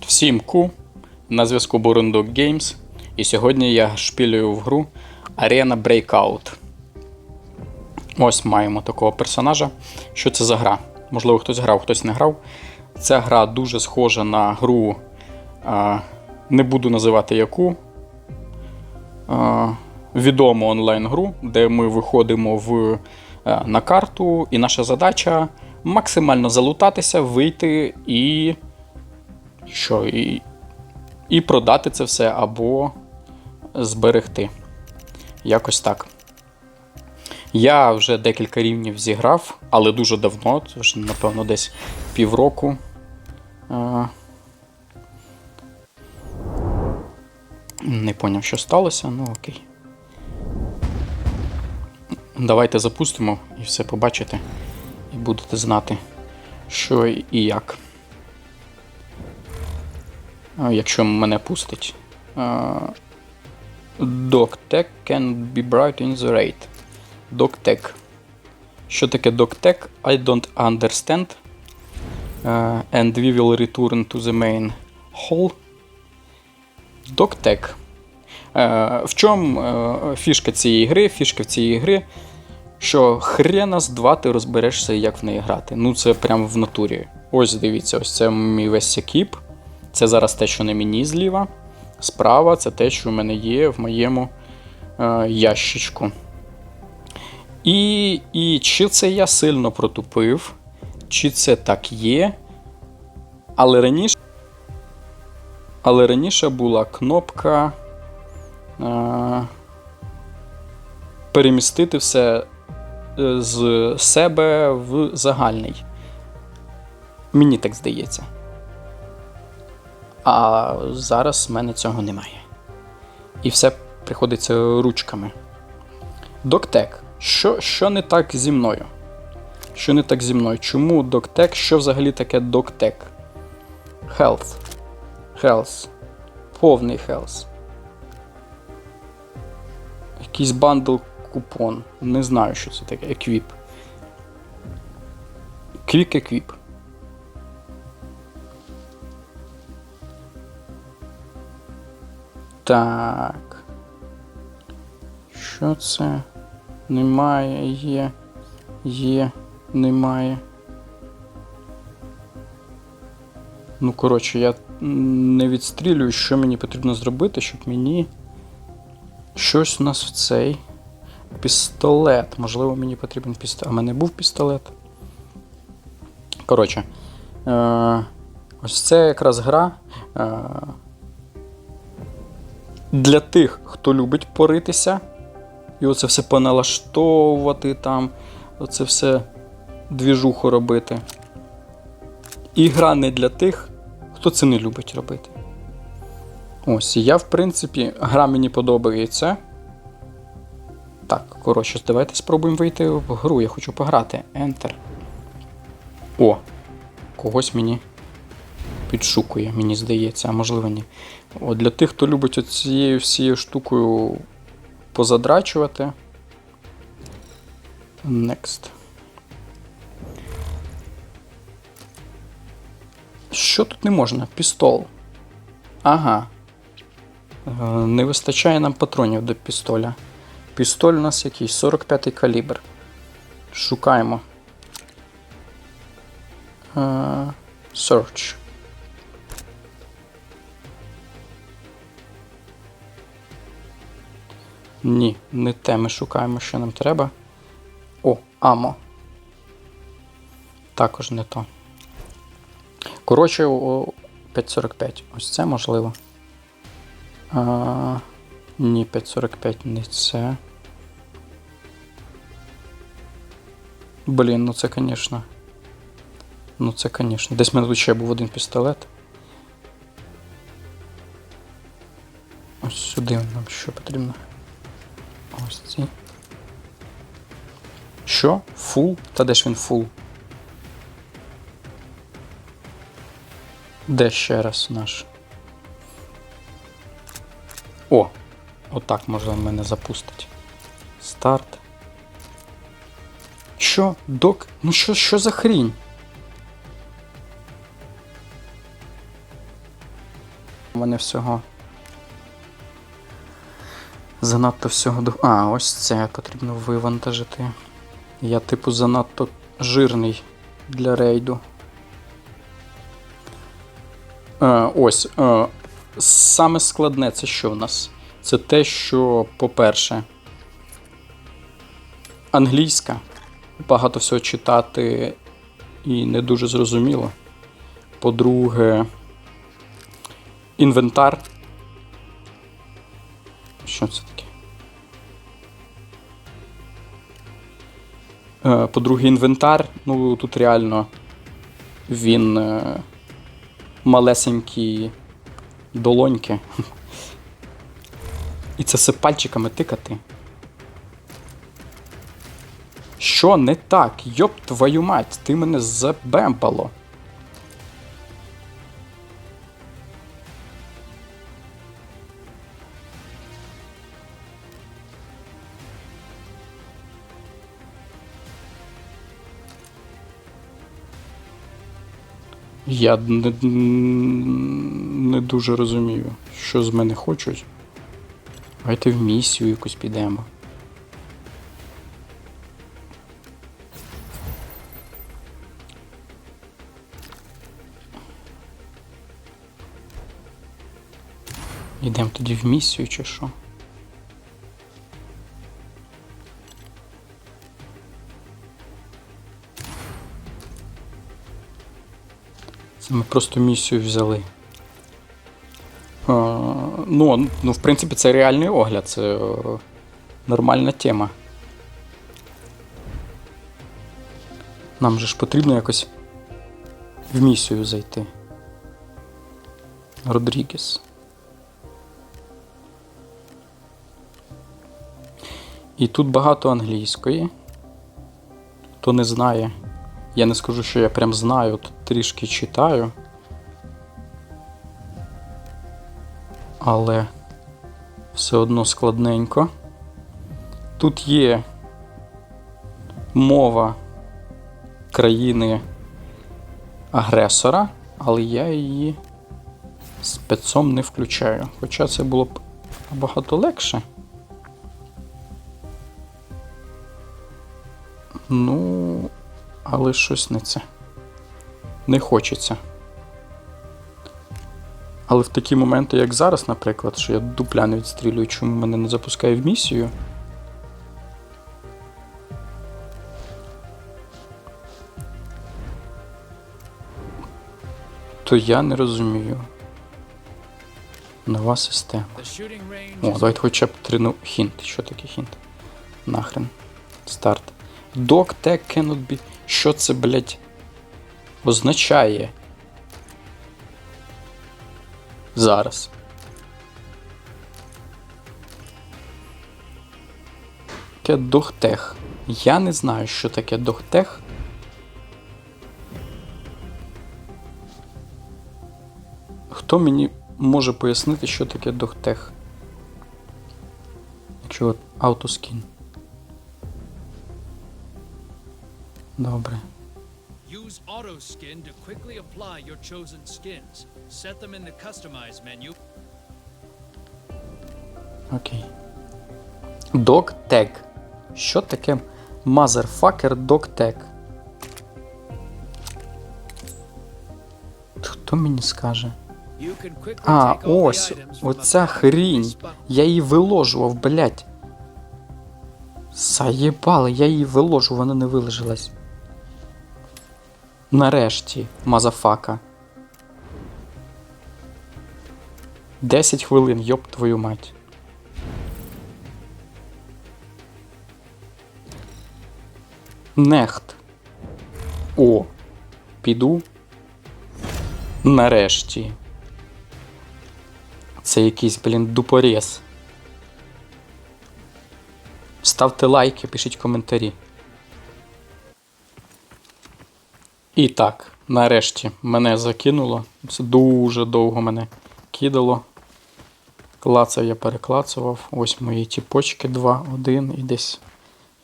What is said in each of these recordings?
Всім ку! На зв'язку Burunduk Games. І сьогодні я шпілюю в гру Arena Breakout. Ось маємо такого персонажа. Що це за гра? Можливо, хтось грав, хтось не грав. Ця гра дуже схожа на гру. Не буду називати яку. Відому онлайн-гру, де ми виходимо в, е, на карту, і наша задача максимально залутатися, вийти і. Що, і, і продати це все або зберегти. Якось так. Я вже декілька рівнів зіграв, але дуже давно, вже, напевно, десь півроку. Не поняв, що сталося, ну окей. Давайте запустимо і все побачите. І будете знати, що і як. Якщо мене пустить. DocTech can be bright in the raid. DocTech. Що таке DocTech? I don't understand. Uh, and we will return to the main hall. DocTech. В чому фішка цієї гри? Фішка в цієї гри, що хрена з два ти розберешся, як в неї грати. Ну, це прямо в натурі. Ось дивіться, ось це мій весь екіп. Це зараз те, що на мені зліва. Справа це те, що в мене є в моєму е, ящичку. І, і чи це я сильно протупив, чи це так є. Але раніше. Але раніше була кнопка е, перемістити все е, з себе в загальний. Мені так здається. А зараз в мене цього немає. І все приходиться ручками. Доктек. Що, що не так зі мною? Що не так зі мною? Чому доктек? Що взагалі таке доктек? Health. Health. Повний health. Якийсь бандл купон. Не знаю, що це таке. Equip. Quick Equip. Так. Що це? Немає, є, є, немає. Ну, коротше, я не відстрілюю, що мені потрібно зробити, щоб мені щось у нас в цей пістолет. Можливо, мені потрібен пістолет. А в мене був пістолет. Коротше, е- ось це якраз гра. Для тих, хто любить поритися, і оце все поналаштовувати там, оце все двіжуху робити. І гра не для тих, хто це не любить робити. Ось, я, в принципі, гра мені подобається. Так, коротше, давайте спробуємо вийти в гру. Я хочу пограти. Enter. О! Когось мені підшукує, мені здається, а можливо ні. От Для тих, хто любить цією всією штукою позадрачувати. Next. Що тут не можна? Пістол. Ага. Е, Не вистачає нам патронів до пістоля. Пістоль у нас який? 45-й калібр. Шукаємо. Е, Search. Ні, не те ми шукаємо, що нам треба. О, амо. Також не то. Коротше, о, 5.45. Ось це можливо. А, ні, 5.45 не це. Блін, ну це, звісно. Ну це, звісно. Десь мене тут ще був один пістолет. Ось сюди нам що потрібно. Що? Фул? Та де ж він фул? Де ще раз наш? О! Отак можна мене запустить. Старт. Що? Док? Ну що, що за хрінь? У мене всього. Занадто всього до. А, ось це потрібно вивантажити. Я, типу, занадто жирний для рейду. Е, ось. Е, саме складне це що в нас? Це те, що, по-перше, англійська. Багато всього читати і не дуже зрозуміло. По-друге, інвентар. Що це По-друге, інвентар. Ну, тут реально він е, малесенькі долоньки. І це все пальчиками тикати. Що не так? Йоп твою мать, ти мене забемпало. Я не, не дуже розумію, що з мене хочуть. Давайте в місію якусь підемо. Ідемо тоді в місію чи що? Ми просто місію взяли. Ну, ну, в принципі, це реальний огляд, це е, нормальна тема. Нам же ж потрібно якось в місію зайти. Родрігес. І тут багато англійської. Хто не знає, я не скажу, що я прям знаю, тут трішки читаю. Але все одно складненько. Тут є мова країни агресора, але я її спецом не включаю. Хоча це було б набагато легше. Ну, але щось не це. Не хочеться. Але в такі моменти, як зараз, наприклад, що я дупля не відстрілюю, чому мене не запускає в місію. То я не розумію. Нова система. О, давайте хоча б три ну, хінт. Що таке хінт? Нахрен. Старт. Dog tag cannot be. Що це, блять, означає? Зараз. Таке догтех. Я не знаю, що таке догтех. Хто мені може пояснити, що таке догтех? Якщо автоскін. Добре. Use auto skin to quickly apply your chosen skins. Set them in the customize menu. Окей. Dogtag. Що таке motherfucker dogtag? Хто мені скаже? А, ось, оця хрінь. Я її виложував, блять. Заєбали, я її виложу, вона не вилежилась. Нарешті, мазафака. 10 хвилин, йоп твою мать. Нехт. О. Піду. Нарешті. Це якийсь, блін, дупорез. Ставте лайки, пишіть коментарі. І так, нарешті мене закинуло. Це дуже довго мене кидало. Клацав я переклацував. Ось мої тіпочки 2, 1 і десь,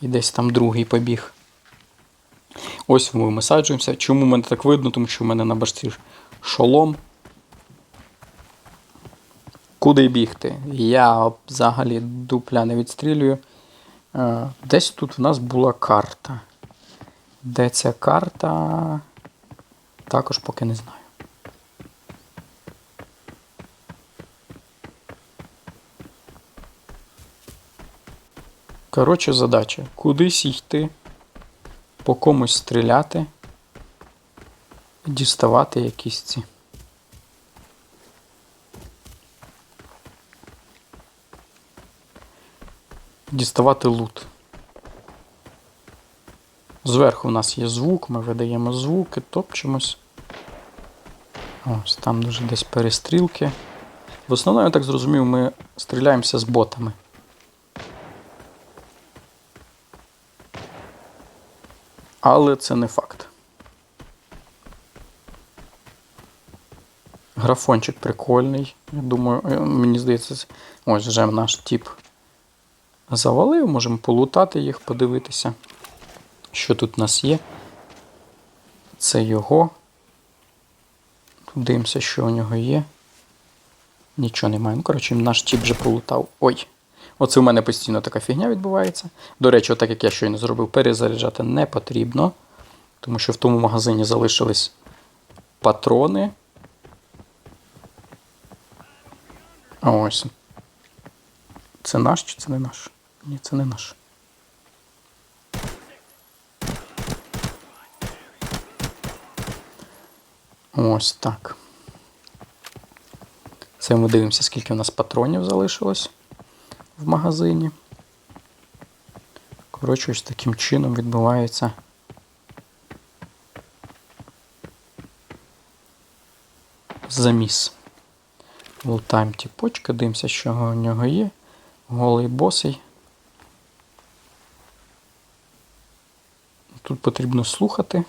і десь там другий побіг. Ось ми висаджуємося. Чому мене так видно? Тому що в мене на башці шолом. Куди бігти? Я взагалі дупля не відстрілюю. Е, Десь тут в нас була карта. Де ця карта? Також поки не знаю. Коротше, задача. Кудись йти, по комусь стріляти, діставати якісь ці. Діставати лут. Зверху в нас є звук, ми видаємо звуки, топчемось. Ось там дуже десь перестрілки. В основному, я так зрозумів, ми стріляємося з ботами. Але це не факт. Графончик прикольний. Я думаю, е, мені здається, ось вже наш тип завалив. Можемо полутати їх, подивитися, що тут у нас є. Це його. Тут дивимося, що у нього є. Нічого немає. Ну, коротше, наш тіп вже полутав. Ой. Оце у мене постійно така фігня відбувається. До речі, так як я щойно зробив, перезаряджати не потрібно. Тому що в тому магазині залишились патрони. Ось. Це наш чи це не наш? Ні, це не наш. Ось так. Це ми дивимося, скільки у нас патронів залишилось в магазині. Коротше, ось таким чином відбувається. Заміс. Лутаємо тіпочка, дивимося, що у нього є. Голий босий. Тут потрібно слухати.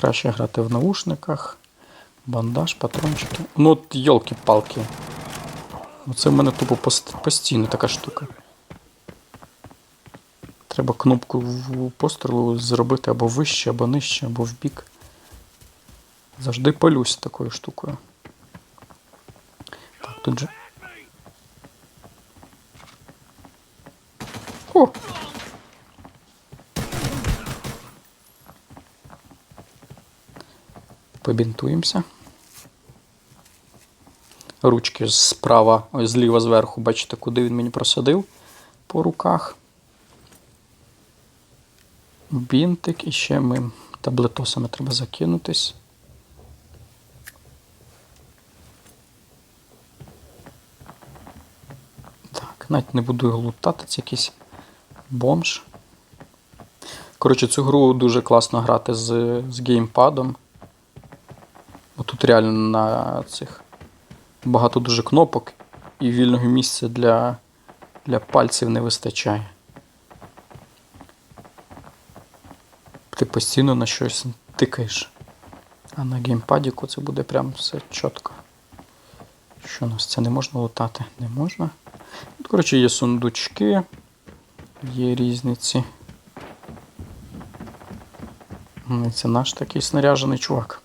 Краще грати в наушниках. Бандаж, патрончики. Ну от йолки-палки. Оце в мене тупо пост- постійно така штука. Треба кнопку пострілу зробити або вище, або нижче, або в бік. Завжди палюсь такою штукою. Так, тут же. О! Побінтуємося. Ручки справа, ось зліва зверху, бачите, куди він мені просадив по руках. Бінтик і ще ми таблетосами треба закинутись. Так, навіть не буду його лутати, це якийсь бомж. Коротше, цю гру дуже класно грати з, з геймпадом. Тут реально на цих багато дуже кнопок і вільного місця для, для пальців не вистачає. Ти постійно на щось тикаєш. А на геймпадіку це буде прям все чітко. Що у нас це не можна лутати? Не можна. Тут, коротше, є сундучки, є різниці. Ну, Це наш такий снаряжений чувак.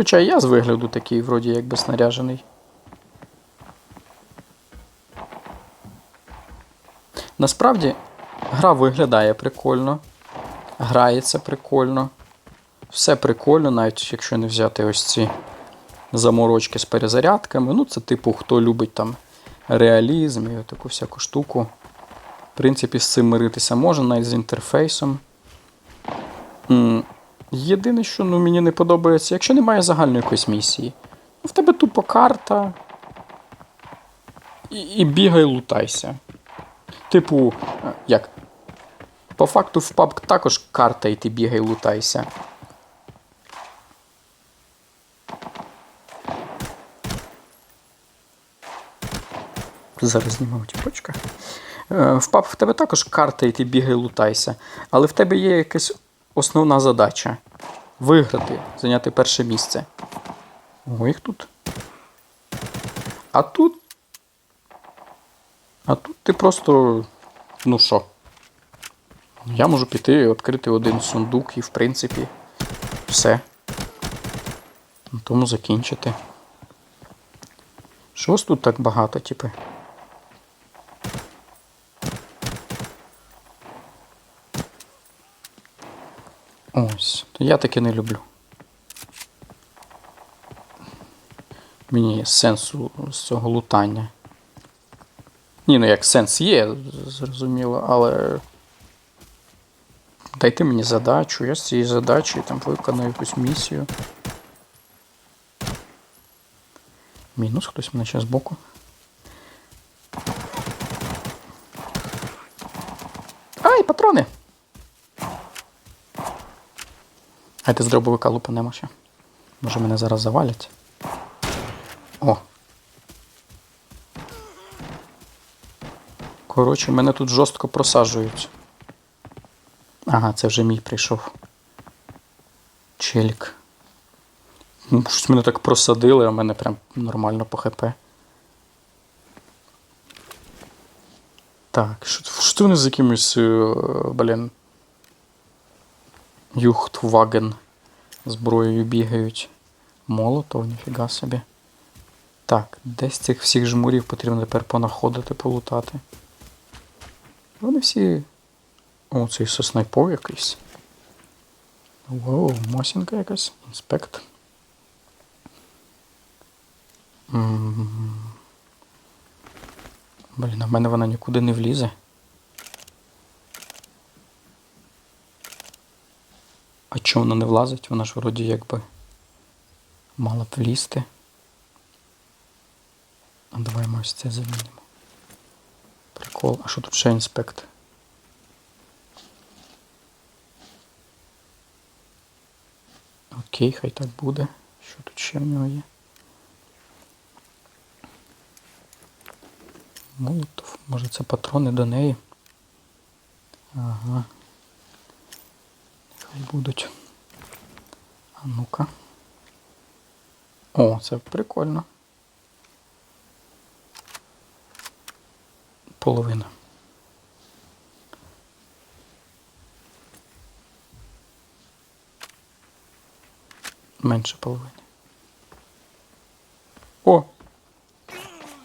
Хоча я з вигляду такий, вроді якби снаряжений. Насправді, гра виглядає прикольно, грається прикольно, все прикольно, навіть якщо не взяти ось ці заморочки з перезарядками. Ну, це типу, хто любить там реалізм і таку всяку штуку. В принципі, з цим миритися можна, навіть з інтерфейсом. Єдине, що ну, мені не подобається, якщо немає загальної якоїсь місії. Ну, в тебе тупо карта. І, і бігай, лутайся. Типу, е, як? По факту в PUBG також карта, і ти бігай, лутайся. Зараз знімемо тіпочка. Е, В PUBG в тебе також карта, і ти бігай, лутайся. Але в тебе є якась основна задача виграти, зайняти перше місце. О, їх тут. А тут. А тут ти просто. Ну що? Я можу піти, відкрити один сундук і, в принципі, все. На тому закінчити. Що вас тут так багато, типи? Ось. Я таке не люблю. Мені є сенсу з цього лутання. Ні, ну як сенс є, зрозуміло, але. Дайте мені задачу, я з цієї задачі там виконую якусь місію. Мінус хтось мене ще збоку. Ай, патрони! Гайте з дробовика лупанемо ще. Може мене зараз завалять. О. Коротше, мене тут жорстко просаджують. Ага, це вже мій прийшов. Челік. Щось мене так просадили, а мене прям нормально по ХП. Так, що, що вони з якимось, е, блін. Юхтваген зброєю бігають. Молотов, ніфіга собі. Так, десь цих всіх жмурів потрібно тепер понаходити, полутати. Вони всі. О, цей соснайпов якийсь. Воу, мосінка якась. Інспект. Блін, а в мене вона нікуди не влізе. Чому вона не влазить? Вона ж вроді якби мала б влізти. А давай ми ось це замінимо. Прикол. А що тут ще інспект? Окей, хай так буде. Що тут ще в нього є? Молотов. Може це патрони до неї? Ага. Хай будуть. А ну-ка. О, це прикольно. Половина. Менше половини. О!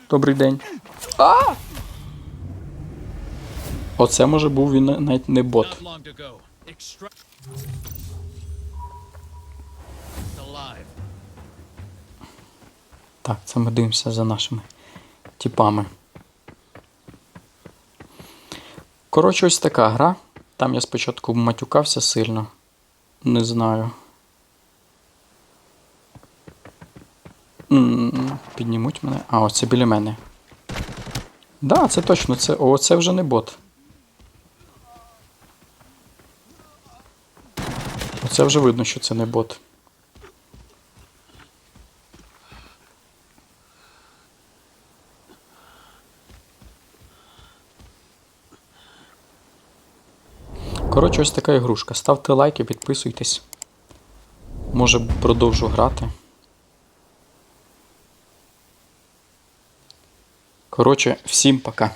Добрий день. А! Оце може був він навіть не бот. Так, це ми дивимося за нашими типами. Коротше, ось така гра. Там я спочатку матюкався сильно. Не знаю. Піднімуть мене. А, ось це біля мене. Да, це точно, це. О, це вже не бот. Оце вже видно, що це не бот. Коротше, ось така ігрушка. Ставте лайки, підписуйтесь. Може продовжу грати. Коротше, всім пока.